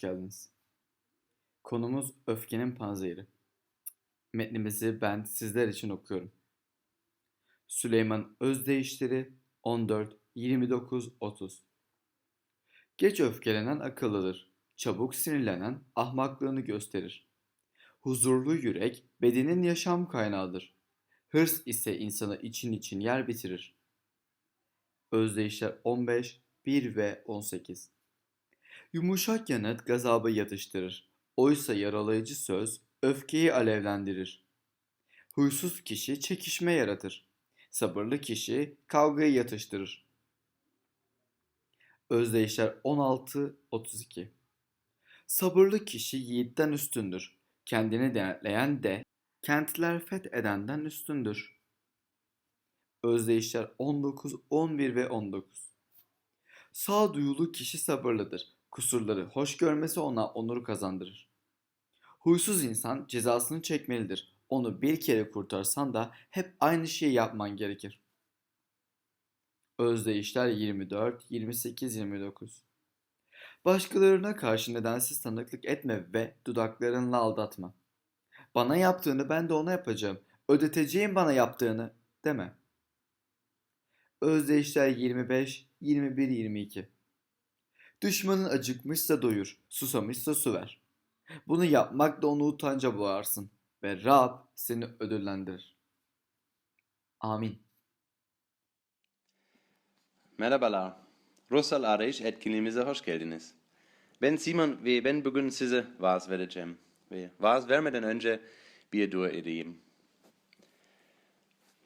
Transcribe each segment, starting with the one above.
geldiniz. Konumuz öfkenin panzehiri. Metnimizi ben sizler için okuyorum. Süleyman Özdeyişleri 14 29 30 Geç öfkelenen akıllıdır. Çabuk sinirlenen ahmaklığını gösterir. Huzurlu yürek bedenin yaşam kaynağıdır. Hırs ise insanı için için yer bitirir. Özdeyişler 15 1 ve 18 Yumuşak yanıt gazabı yatıştırır. Oysa yaralayıcı söz öfkeyi alevlendirir. Huysuz kişi çekişme yaratır. Sabırlı kişi kavgayı yatıştırır. Özdeyişler 16-32 Sabırlı kişi yiğitten üstündür. Kendini denetleyen de kentler feth edenden üstündür. Özdeyişler 19, 11 ve 19 Sağduyulu kişi sabırlıdır. Kusurları hoş görmesi ona onur kazandırır. Huysuz insan cezasını çekmelidir. Onu bir kere kurtarsan da hep aynı şeyi yapman gerekir. Özdeyişler 24, 28, 29 Başkalarına karşı nedensiz tanıklık etme ve dudaklarınla aldatma. Bana yaptığını ben de ona yapacağım. Ödeteceğim bana yaptığını deme. Özdeyişler 25, 21, 22 Düşmanın acıkmışsa doyur, susamışsa su ver. Bunu yapmakla onu utanca boğarsın ve Rab seni ödüllendirir. Amin. Merhabalar. Russell Arayış etkinliğimize hoş geldiniz. Ben Simon ve ben bugün size vaaz vereceğim. Ve vaaz vermeden önce bir dua edeyim.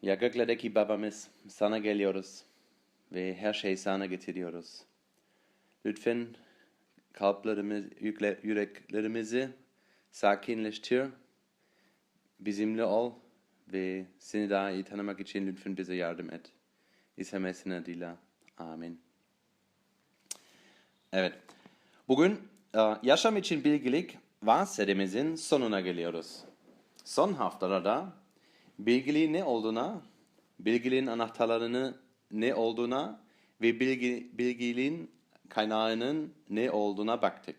Ya göklerdeki babamız sana geliyoruz ve her şey sana getiriyoruz. Lütfen kalplerimiz, yüreklerimizi sakinleştir, bizimle ol ve seni daha iyi tanımak için lütfen bize yardım et. İsa Mesih'in. Amin. Evet. Bugün e, yaşam için bilgilik vaaz sonuna geliyoruz. Son haftalarda bilgiliğin ne olduğuna, bilgiliğin anahtarlarını ne olduğuna ve bilgi, bilgiliğin kaynağının ne olduğuna baktık.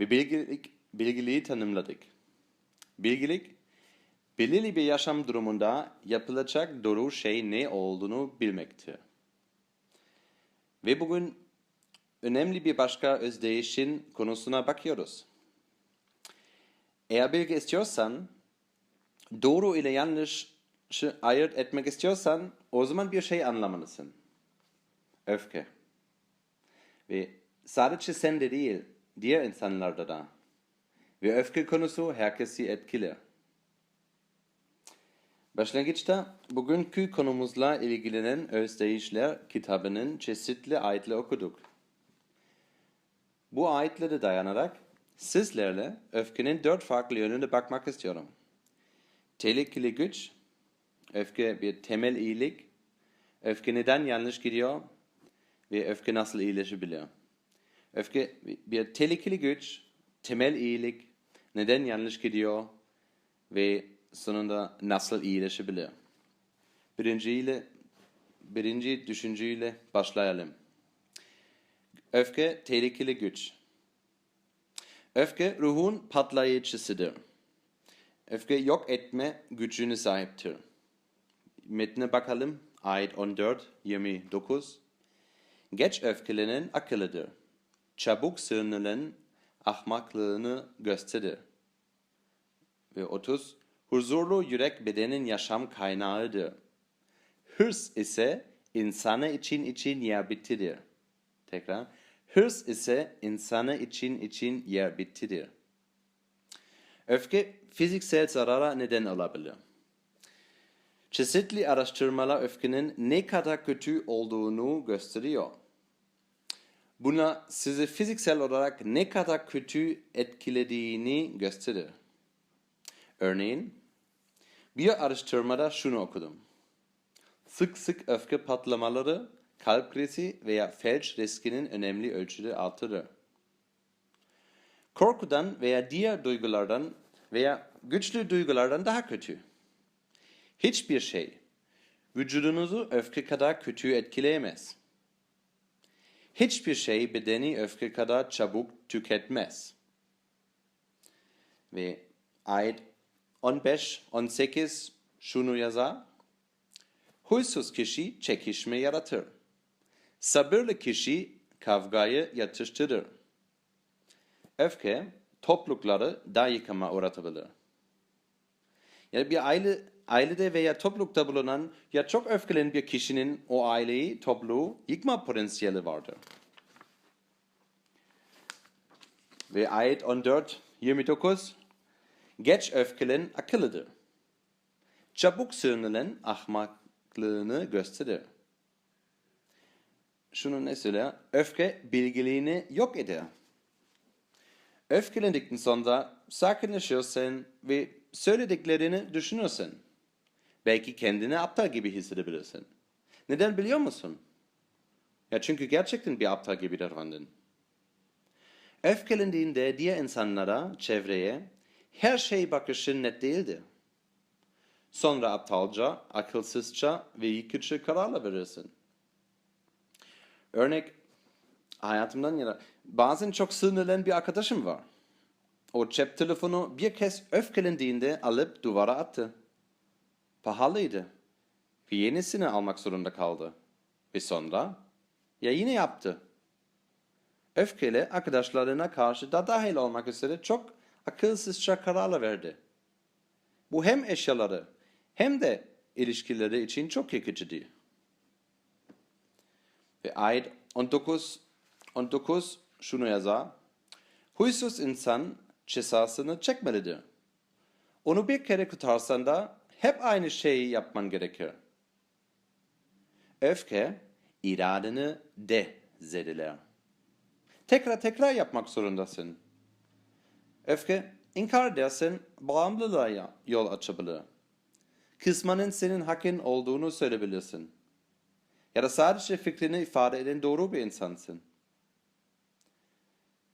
Ve bilgilik, bilgiliği tanımladık. Bilgilik, belirli bir yaşam durumunda yapılacak doğru şey ne olduğunu bilmektir. Ve bugün önemli bir başka özdeyişin konusuna bakıyoruz. Eğer bilgi istiyorsan, doğru ile yanlışı ayırt etmek istiyorsan, o zaman bir şey anlamalısın. Öfke. Ve sadece sende değil, diğer insanlarda da. Ve öfke konusu herkesi etkiler. Başlangıçta bugünkü konumuzla ilgilenen Özdeyişler kitabının çeşitli ayetleri okuduk. Bu ayetlere dayanarak sizlerle öfkenin dört farklı yönüne bakmak istiyorum. Tehlikeli güç, öfke bir temel iyilik, öfke neden yanlış gidiyor ve öfke nasıl iyileşebilir. Öfke bir tehlikeli güç, temel iyilik, neden yanlış gidiyor ve sonunda nasıl iyileşebilir. Birinciyle, birinci düşünceyle başlayalım. Öfke tehlikeli güç. Öfke ruhun patlayıcısıdır. Öfke yok etme gücüne sahiptir. Metne bakalım. Ayet 14, 29. Geç öfkelenen akıllıdır. Çabuk sığınılan ahmaklığını gösterir. Ve 30. Huzurlu yürek bedenin yaşam kaynağıdır. Hırs ise insanı için için yer bitirir. Tekrar. Hırs ise insanı için için yer bitirir. Öfke fiziksel zarara neden olabilir. Çeşitli araştırmalar öfkenin ne kadar kötü olduğunu gösteriyor. Buna sizi fiziksel olarak ne kadar kötü etkilediğini gösterir. Örneğin, bir araştırmada şunu okudum. Sık sık öfke patlamaları kalp krizi veya felç riskinin önemli ölçüde artırır. Korkudan veya diğer duygulardan veya güçlü duygulardan daha kötü. Hiçbir şey vücudunuzu öfke kadar kötü etkileyemez. Hiçbir şey bedeni öfke kadar çabuk tüketmez. Ve ayet 15, 18 şunu yazar. Huysuz kişi çekişme yaratır. Sabırlı kişi kavgayı yatıştırır. Öfke toplulukları da yıkıma uğratabilir. Yani bir aile, ailede veya toplulukta bulunan ya çok öfkelen bir kişinin o aileyi, topluluğu yıkma potansiyeli vardır. Ve ayet 14, 29 Geç öfkelen akıllıdır. Çabuk sığınılan ahmaklığını gösterir. Şunu söyler? Öfke bilgiliğini yok eder. Öfkelendikten sonra sakinleşirsin ve söylediklerini düşünürsün. Belki kendini aptal gibi hissedebilirsin. Neden biliyor musun? Ya çünkü gerçekten bir aptal gibi davrandın. Öfkelendiğinde diğer insanlara, çevreye her şey bakışın net değildir. Sonra aptalca, akılsızca ve yıkıcı kararlar verirsin. Örnek hayatımdan yana bazen çok sinirlen bir arkadaşım var. O cep telefonu bir kez öfkelendiğinde alıp duvara attı. Pahalıydı. Ve yenisini almak zorunda kaldı. Ve sonra ya yine yaptı. Öfkeli arkadaşlarına karşı da dahil olmak üzere çok akılsızca kararlar verdi. Bu hem eşyaları hem de ilişkileri için çok yıkıcıydı. Ve ayet 19, 19 şunu yazar. Huysuz insan cezasını çekmelidir. Onu bir kere kurtarsan da hep aynı şeyi yapman gerekir. Öfke iradeni de zedeler. Tekrar tekrar yapmak zorundasın. Öfke inkar edersen bağımlılığa yol açabilir. Kısmanın senin hakkın olduğunu söyleyebilirsin. Ya da sadece fikrini ifade eden doğru bir insansın.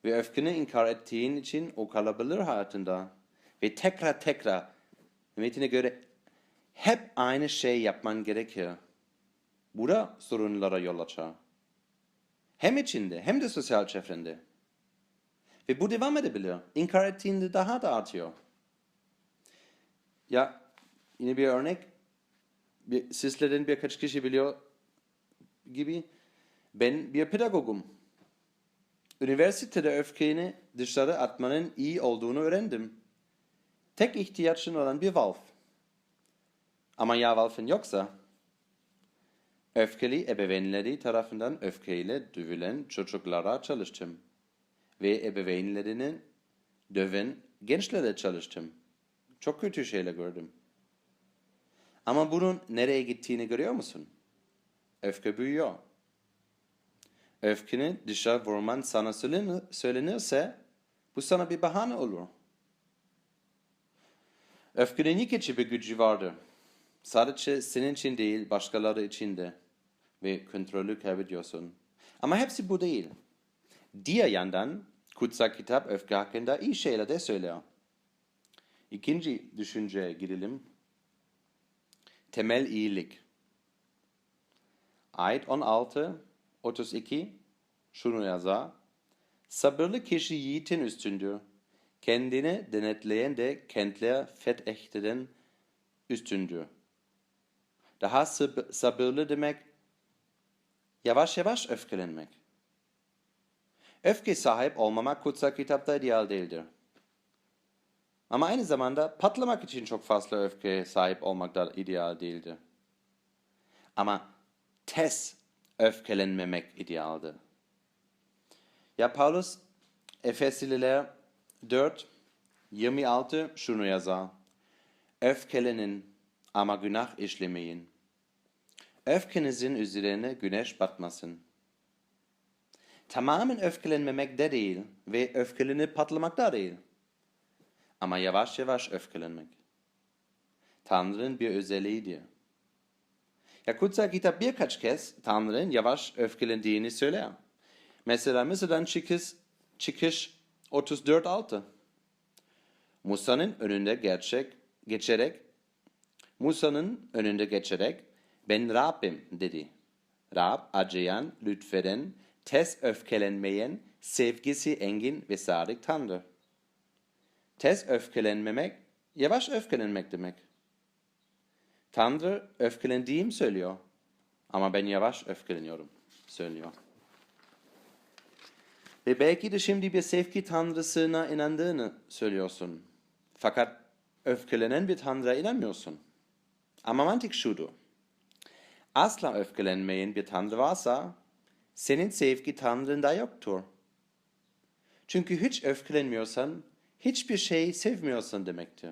Ve öfkeni inkar ettiğin için o kalabilir hayatında. Ve tekrar tekrar metine göre hep aynı şey yapman gerekir. Bu da sorunlara yol açar. Hem içinde hem de sosyal çevrende. Ve bu devam edebilir. İnkar ettiğinde daha da artıyor. Ya yine bir örnek. Bir, sizlerden birkaç kişi biliyor gibi. Ben bir pedagogum. Üniversitede öfkeni dışarı atmanın iyi olduğunu öğrendim. Tek ihtiyacın olan bir valf. Ama ya valfın yoksa öfkeli ebeveynleri tarafından öfkeyle dövülen çocuklara çalıştım. Ve ebeveynlerinin döven gençlere çalıştım. Çok kötü şeyler gördüm. Ama bunun nereye gittiğini görüyor musun? Öfke büyüyor. Öfkeni dışarı vurman sana söylenirse bu sana bir bahane olur. Öfkenin yıkıcı bir gücü vardır. Sadece senin için değil başkaları için de. Ve kontrolü kaybediyorsun. Ama hepsi bu değil. Diğer yandan kutsal kitap öfke hakkında iyi şeyler de söyler. İkinci düşünceye girelim. Temel iyilik. Ayet 16, 32 şunu yazar. Sabırlı kişi yiğitin üstündür. Kendini denetleyen de kentler fethedenden üstündür. Daha sab- sabırlı demek yavaş yavaş öfkelenmek. Öfke sahip olmamak kutsal kitapta ideal değildir. Ama aynı zamanda patlamak için çok fazla öfkeye sahip olmak da ideal değildir. Ama tez öfkelenmemek idealdir. Ya Paulus Efesliler 4 26 şunu yazar. Öfkelenin ama günah işlemeyin. Öfkenizin üzerine güneş batmasın. Tamamen öfkelenmemek de değil ve öfkelenip patlamak da değil. Ama yavaş yavaş öfkelenmek. Tanrı'nın bir özelliğidir. Ya kutsal kitap birkaç kez Tanrı'nın yavaş öfkelendiğini söyler. Mesela Mısır'dan çıkış, çıkış 34.6. Musa'nın önünde gerçek, geçerek Musa'nın önünde geçerek ben Rabbim dedi. Rab acıyan, lütfeden, tez öfkelenmeyen, sevgisi engin ve sadık Tanrı. Tez öfkelenmemek, yavaş öfkelenmek demek. Tanrı öfkelendiğim söylüyor. Ama ben yavaş öfkeleniyorum söylüyor. Ve belki de şimdi bir sevgi tanrısına inandığını söylüyorsun. Fakat öfkelenen bir tanrıya inanmıyorsun. Ama mantık şudur. Asla öfkelenmeyen bir tanrı varsa senin sevgi tanrında yoktur. Çünkü hiç öfkelenmiyorsan hiçbir şey sevmiyorsun demektir.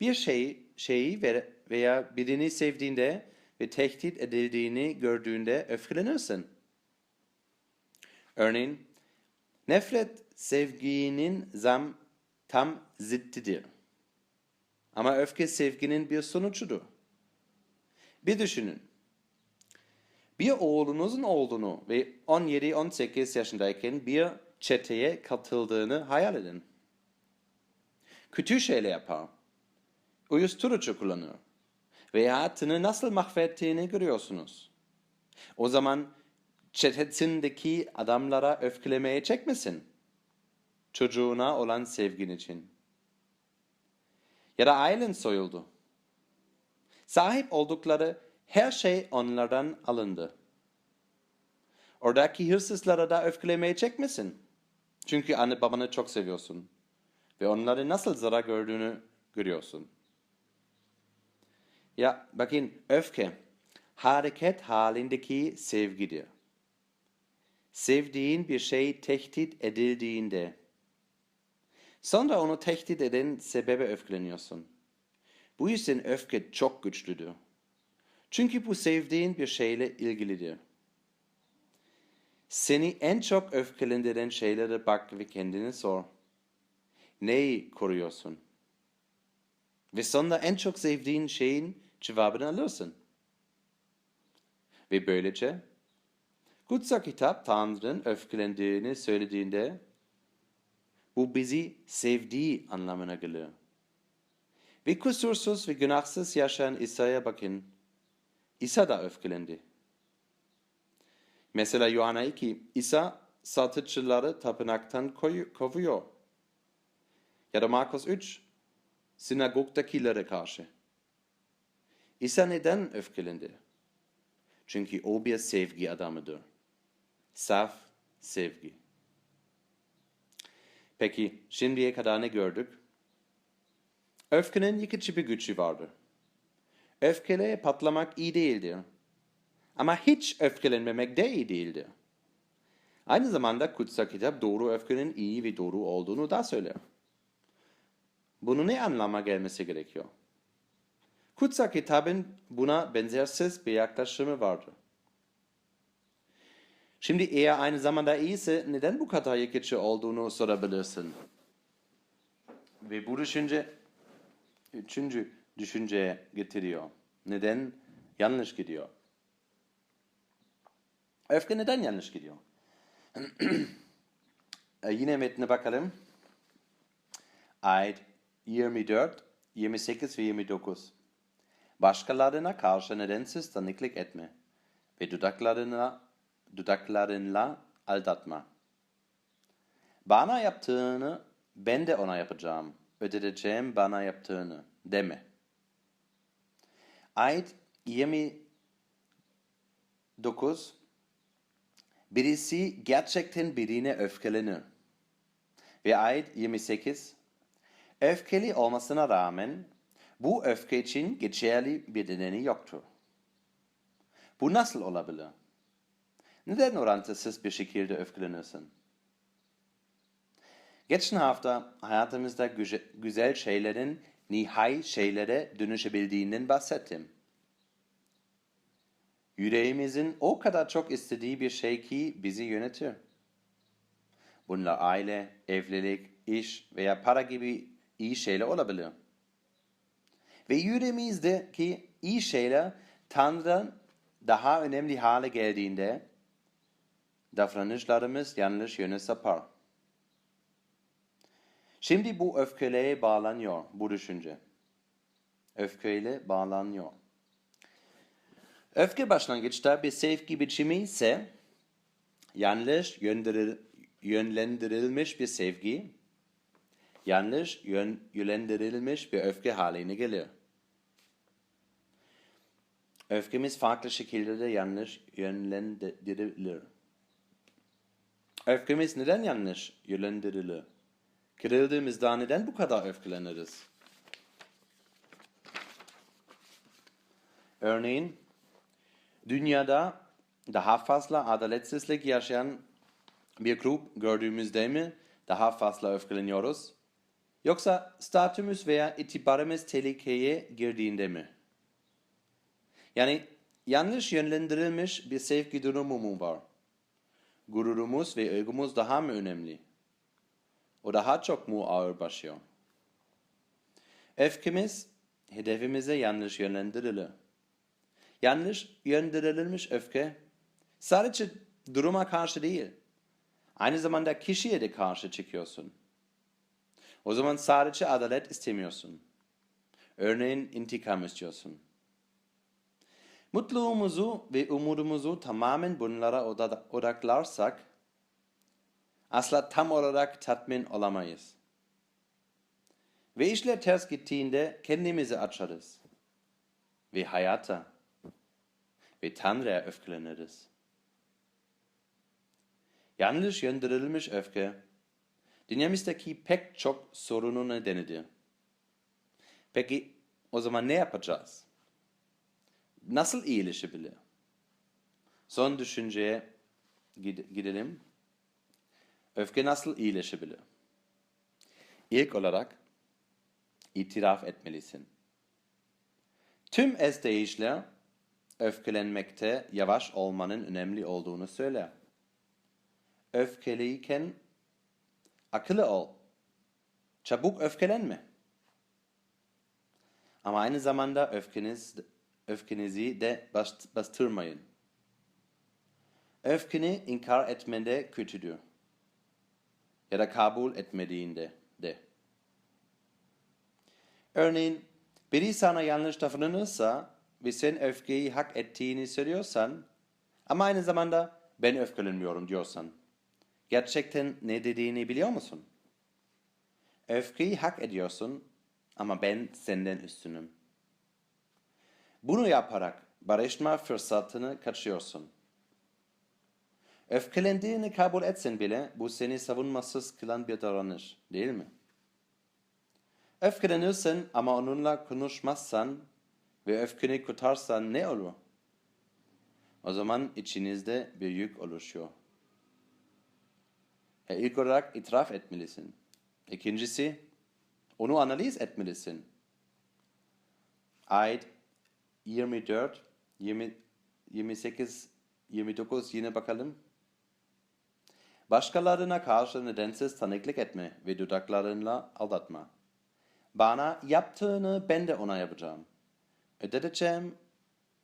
Bir şey, şeyi ve- veya birini sevdiğinde ve tehdit edildiğini gördüğünde öfkelenirsin. Örneğin, nefret sevginin zam tam zıttıdır. Ama öfke sevginin bir sonucudur. Bir düşünün. Bir oğlunuzun olduğunu ve 17-18 yaşındayken bir çeteye katıldığını hayal edin. Kötü şeyler yapar. Uyuşturucu kullanıyor. Ve hayatını nasıl mahvettiğini görüyorsunuz. O zaman çetesindeki adamlara öfkelemeye çekmesin. Çocuğuna olan sevgin için. Ya da ailen soyuldu. Sahip oldukları her şey onlardan alındı. Oradaki hırsızlara da öfkelemeye çekmesin. Çünkü anne babanı çok seviyorsun. Ve onların nasıl zarar gördüğünü görüyorsun. Ya bakın öfke hareket halindeki sevgidir. Sevdiğin bir şey tehdit edildiğinde sonra onu tehdit eden sebebe öfkeleniyorsun. Bu yüzden öfke çok güçlüdür. Çünkü bu sevdiğin bir şeyle ilgilidir. Seni en çok öfkelendiren şeylere bak ve kendine sor. Neyi koruyorsun? Ve sonra en çok sevdiğin şeyin cevabını alırsın. Ve böylece kutsal kitap Tanrı'nın öfkelendiğini söylediğinde bu bizi sevdiği anlamına gelir. Ve kusursuz ve günahsız yaşayan İsa'ya bakın. İsa da öfkelendi. Mesela Yuhanna 2, İsa satıcıları tapınaktan kovuyor. Ya da Markus 3, sinagogdakilere karşı. İsa neden öfkelendi? Çünkü o bir sevgi adamıdır. Saf sevgi. Peki şimdiye kadar ne gördük? Öfkenin yıkıcı bir gücü vardır. Öfkele patlamak iyi değildir. Ama hiç öfkelenmemek de iyi değildir. Aynı zamanda kutsal kitap doğru öfkenin iyi ve doğru olduğunu da söyler. Bunun ne anlama gelmesi gerekiyor? Kutsal kitabın buna benzersiz bir yaklaşımı vardır. Şimdi eğer aynı zamanda iyiyse neden bu kadar yıkıcı olduğunu sorabilirsin. Ve bu düşünce üçüncü düşünceye getiriyor. Neden yanlış gidiyor? Öfke neden yanlış gidiyor? E, Yine metne bakalım. Ayet 24, 28 ve 29. Başkalarına karşı nedensiz tanıklık etme ve dudaklarına, dudaklarınla aldatma. Bana yaptığını ben de ona yapacağım. Ödeteceğim bana yaptığını deme. Ayet 29 Birisi gerçekten birine öfkelenir. Ve ayet 28 Öfkeli olmasına rağmen bu öfke için geçerli bir nedeni yoktur. Bu nasıl olabilir? Neden orantısız bir şekilde öfkelenirsin? Geçen hafta hayatımızda güze- güzel şeylerin nihai şeylere dönüşebildiğinden bahsettim. Yüreğimizin o kadar çok istediği bir şey ki bizi yönetir. Bunlar aile, evlilik, iş veya para gibi iyi şeyler olabilir. Ve yüreğimizdeki iyi şeyler Tanrı'dan daha önemli hale geldiğinde davranışlarımız yanlış yöne sapar. Şimdi bu öfkeleye bağlanıyor bu düşünce. Öfkeyle bağlanıyor. Öfke başlangıçta bir sevgi biçimi ise yanlış yönlendir- yönlendirilmiş bir sevgi, yanlış yön- yönlendirilmiş bir öfke haline geliyor. Öfkemiz farklı şekillerde yanlış yönlendirilir. Öfkemiz neden yanlış yönlendirilir? Kırıldığımızda neden bu kadar öfkeleniriz? Örneğin, dünyada daha fazla adaletsizlik yaşayan bir grup gördüğümüzde mi daha fazla öfkeleniyoruz? Yoksa statümüz veya itibarımız tehlikeye girdiğinde mi? Yani yanlış yönlendirilmiş bir sevgi durumu mu var? Gururumuz ve egomuz daha mı önemli? O daha çok mu ağır basıyor? Öfkemiz hedefimize yanlış yönlendirilir. Yanlış yönlendirilmiş öfke sadece duruma karşı değil, aynı zamanda kişiye de karşı çıkıyorsun. O zaman sadece adalet istemiyorsun. Örneğin intikam istiyorsun. Mutluluğumuzu ve umudumuzu tamamen bunlara oda- odaklarsak asla tam olarak tatmin olamayız. Ve işler ters gittiğinde kendimizi açarız. Ve hayata ve Tanrı'ya öfkeleniriz. Yanlış yönlendirilmiş öfke, dünyamızdaki pek çok sorunun nedenidir. Peki o zaman ne yapacağız? Nasıl iyileşebilir? Son düşünceye gid- gidelim. Öfke nasıl iyileşebilir? İlk olarak itiraf etmelisin. Tüm ezdeyişler öfkelenmekte yavaş olmanın önemli olduğunu söyler. Öfkeliyken akıllı ol. Çabuk öfkelenme. Ama aynı zamanda öfkeniz, öfkenizi de bast- bastırmayın. Öfkeni inkar etmede kötüdür. Ya da kabul etmediğinde de. Örneğin biri sana yanlış davranırsa ve sen öfkeyi hak ettiğini söylüyorsan ama aynı zamanda ben öfkelenmiyorum diyorsan gerçekten ne dediğini biliyor musun? Öfkeyi hak ediyorsun ama ben senden üstünüm. Bunu yaparak barışma fırsatını kaçıyorsun. Öfkelendiğini kabul etsen bile bu seni savunmasız kılan bir davranış değil mi? Öfkelenirsen ama onunla konuşmazsan ve öfkeni kurtarsan ne olur? O zaman içinizde bir yük oluşuyor. E, ilk olarak itiraf etmelisin. İkincisi, onu analiz etmelisin. Ayet 24, 20, 28, 29 yine bakalım. Başkalarına karşı nedensiz tanıklık etme ve dudaklarınla aldatma. Bana yaptığını ben de ona yapacağım. Ödeteceğim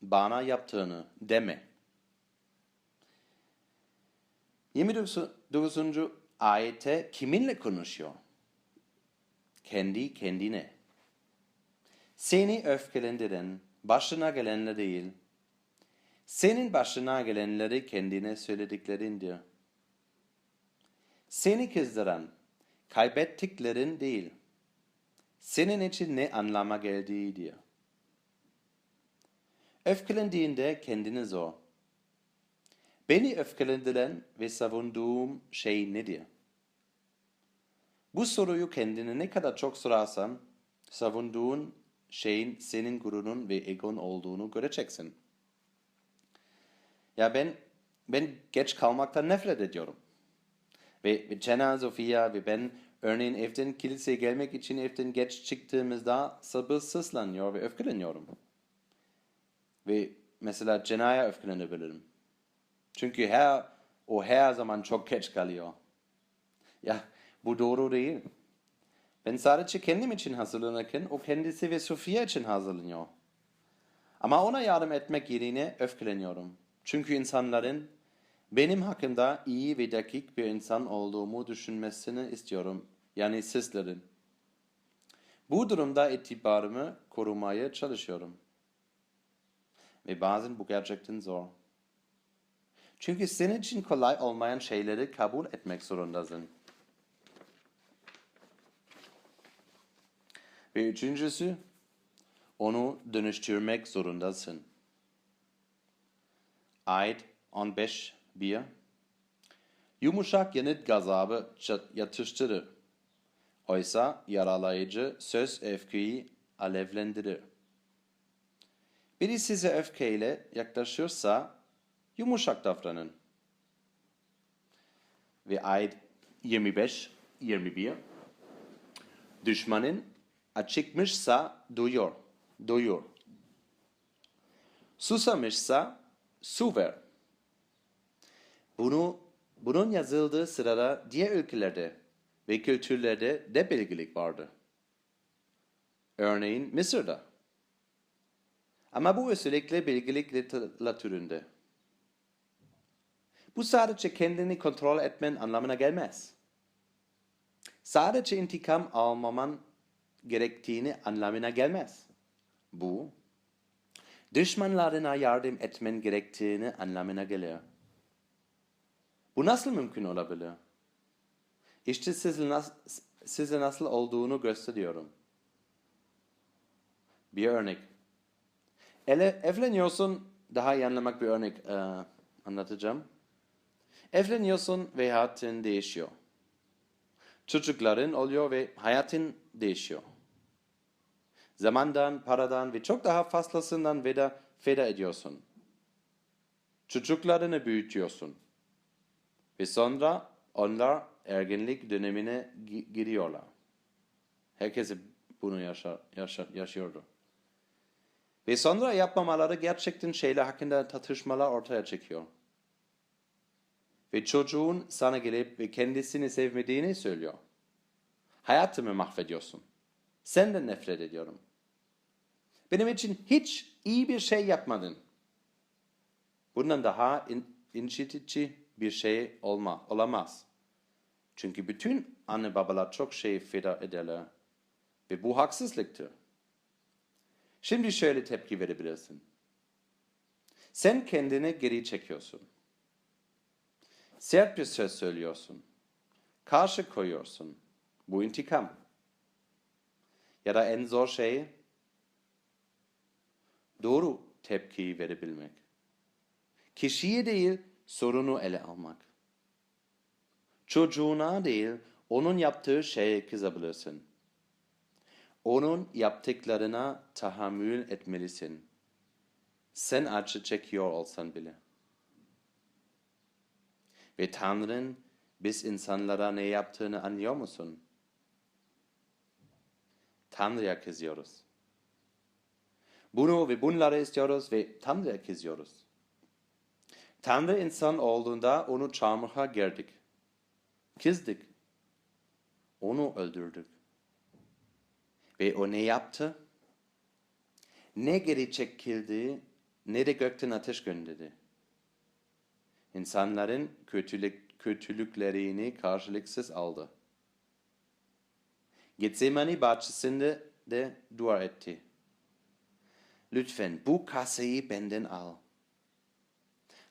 bana yaptığını deme. 29. ayette kiminle konuşuyor? Kendi kendine. Seni öfkelendiren başına gelenler değil, senin başına gelenleri kendine söylediklerindir. Seni kızdıran kaybettiklerin değil, senin için ne anlama geldiğidir. Öfkelendiğinde kendini sor. Beni öfkelendiren ve savunduğum şey nedir? Bu soruyu kendine ne kadar çok sorarsan, savunduğun şeyin senin gururun ve egon olduğunu göreceksin. Ya ben ben geç kalmaktan nefret ediyorum. Ve, ve Jenna, Sofia ve ben örneğin evden kiliseye gelmek için evden geç çıktığımızda sabırsızlanıyor ve öfkeleniyorum. Ve mesela Cenna'ya öfkelenebilirim. Çünkü her, o her zaman çok geç kalıyor. Ya bu doğru değil. Ben sadece kendim için hazırlanırken o kendisi ve Sofia için hazırlanıyor. Ama ona yardım etmek yerine öfkeleniyorum. Çünkü insanların benim hakkında iyi ve dakik bir insan olduğumu düşünmesini istiyorum. Yani sizlerin. Bu durumda itibarımı korumaya çalışıyorum. Ve bazen bu gerçekten zor. Çünkü senin için kolay olmayan şeyleri kabul etmek zorundasın. Ve üçüncüsü, onu dönüştürmek zorundasın. Ait 15 1 Yumuşak yanıt gazabı yatıştırır. Oysa yaralayıcı söz öfkeyi alevlendirir. Biri size öfkeyle yaklaşırsa yumuşak davranın. Ve ayet 25, 21. Düşmanın açıkmışsa duyuyor, duyuyor. Susamışsa su ver. Bunu, bunun yazıldığı sırada diğer ülkelerde ve kültürlerde de bilgilik vardı. Örneğin Mısır'da. Ama bu özellikle bilgilik literatüründe. Bu sadece kendini kontrol etmen anlamına gelmez. Sadece intikam almaman gerektiğini anlamına gelmez. Bu, düşmanlarına yardım etmen gerektiğini anlamına geliyor. Bu nasıl mümkün olabilir? İşte size nasıl, size nasıl olduğunu gösteriyorum. Bir örnek. Ele, evleniyorsun, daha iyi anlamak bir örnek e, anlatacağım. Evleniyorsun ve hayatın değişiyor. Çocukların oluyor ve hayatın değişiyor. Zamandan, paradan ve çok daha fazlasından veda, feda ediyorsun. Çocuklarını büyütüyorsun. Ve sonra onlar ergenlik dönemine gi- giriyorlar. Herkes bunu yaşar, yaşar, yaşıyordu. Ve sonra yapmamaları gerçekten şeyler hakkında tartışmalar ortaya çıkıyor. Ve çocuğun sana gelip ve kendisini sevmediğini söylüyor. Hayatımı mahvediyorsun. Senden nefret ediyorum. Benim için hiç iyi bir şey yapmadın. Bundan daha in, incitici bir şey olma, olamaz. Çünkü bütün anne babalar çok şey feda ederler. Ve bu haksızlıktır. Şimdi şöyle tepki verebilirsin. Sen kendini geri çekiyorsun. Sert bir söz söylüyorsun. Karşı koyuyorsun. Bu intikam. Ya da en zor şey doğru tepkiyi verebilmek. Kişiye değil sorunu ele almak. Çocuğuna değil onun yaptığı şeye kızabilirsin. Onun yaptıklarına tahammül etmelisin. Sen acı çekiyor olsan bile. Ve Tanrı'nın biz insanlara ne yaptığını anlıyor musun? Tanrı'ya kızıyoruz. Bunu ve bunları istiyoruz ve Tanrı'ya kızıyoruz. Tanrı insan olduğunda onu çarmıha gerdik. Kızdık. Onu öldürdük. Ve o ne yaptı? Ne geri çekildi ne de gökten ateş gönderdi. İnsanların kötülük, kötülüklerini karşılıksız aldı. Getsemani bahçesinde de dua etti. Lütfen bu kaseyi benden al.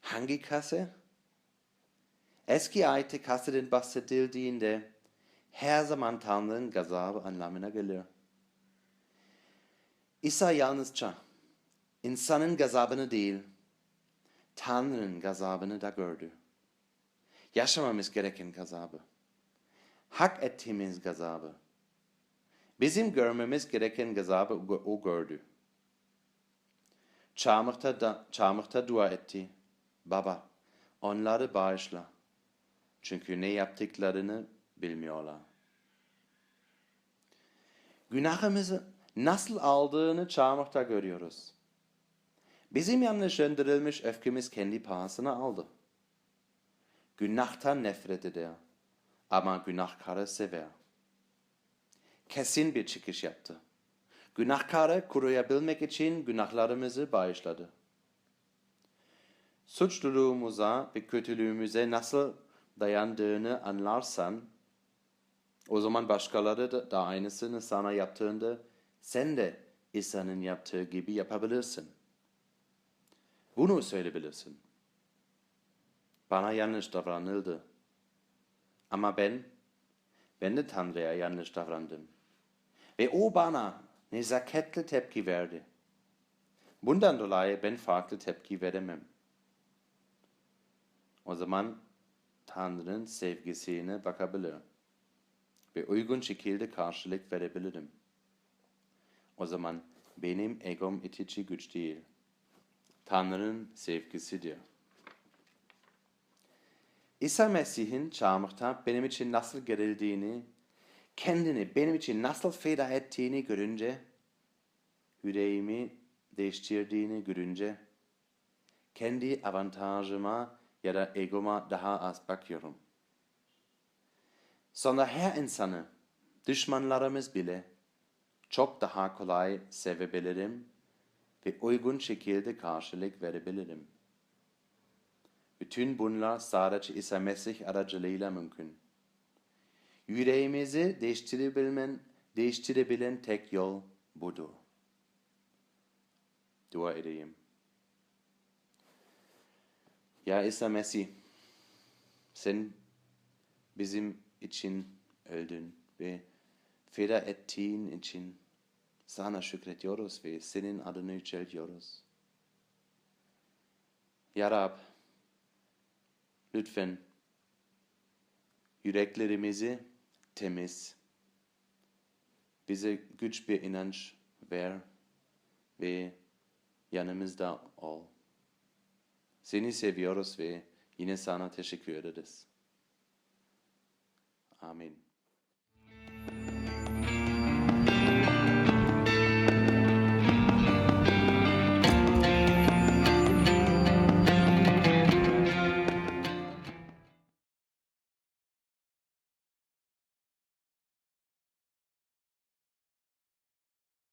Hangi kase? Eski ayette kaseden bahsedildiğinde her zaman Tanrı'nın gazabı anlamına gelir. İsa yalnızca insanın gazabını değil, Tanrı'nın gazabını da gördü. Yaşamamız gereken gazabı. Hak ettiğimiz gazabı. Bizim görmemiz gereken gazabı o gördü. Çarmıhta, da, çarmıhta dua etti. Baba, onları bağışla. Çünkü ne yaptıklarını bilmiyorlar. Günahımızı nasıl aldığını çarmıhta görüyoruz. Bizim yanlış yönlendirilmiş öfkemiz kendi pahasına aldı. Günahtan nefret eder ama günahkarı sever. Kesin bir çıkış yaptı. Günahkarı koruyabilmek için günahlarımızı bağışladı. Suçluluğumuza ve kötülüğümüze nasıl dayandığını anlarsan, o zaman başkaları da, da aynısını sana yaptığında sen de İsa'nın yaptığı gibi yapabilirsin. Bunu söyleyebilirsin. bana yanlış davranıldı. Ama ben, ben de Tanrı'ya yanlış davrandım. Ve o bana nezaketli tepki verdi. Bundan dolayı ben farklı tepki veremem. O zaman Tanrı'nın sevgisine bakabilir ve uygun şekilde karşılık verebilirim. O zaman benim egom itici güç değil. Tanrı'nın sevgisidir. İsa Mesih'in çarmıhta benim için nasıl gerildiğini, kendini benim için nasıl feda ettiğini görünce, yüreğimi değiştirdiğini görünce, kendi avantajıma ya da egoma daha az bakıyorum. Sonra her insanı, düşmanlarımız bile çok daha kolay sevebilirim ve uygun şekilde karşılık verebilirim. Bütün bunlar sadece İsa Mesih aracılığıyla mümkün. Yüreğimizi değiştirebilen, değiştirebilen tek yol budur. Dua edeyim. Ya İsa Mesih, sen bizim için öldün ve feda ettiğin için sana şükrediyoruz ve senin adını yüceltiyoruz. Ya Rab, lütfen yüreklerimizi temiz, bize güç bir inanç ver ve yanımızda ol. Seni seviyoruz ve yine sana teşekkür ederiz. Amin.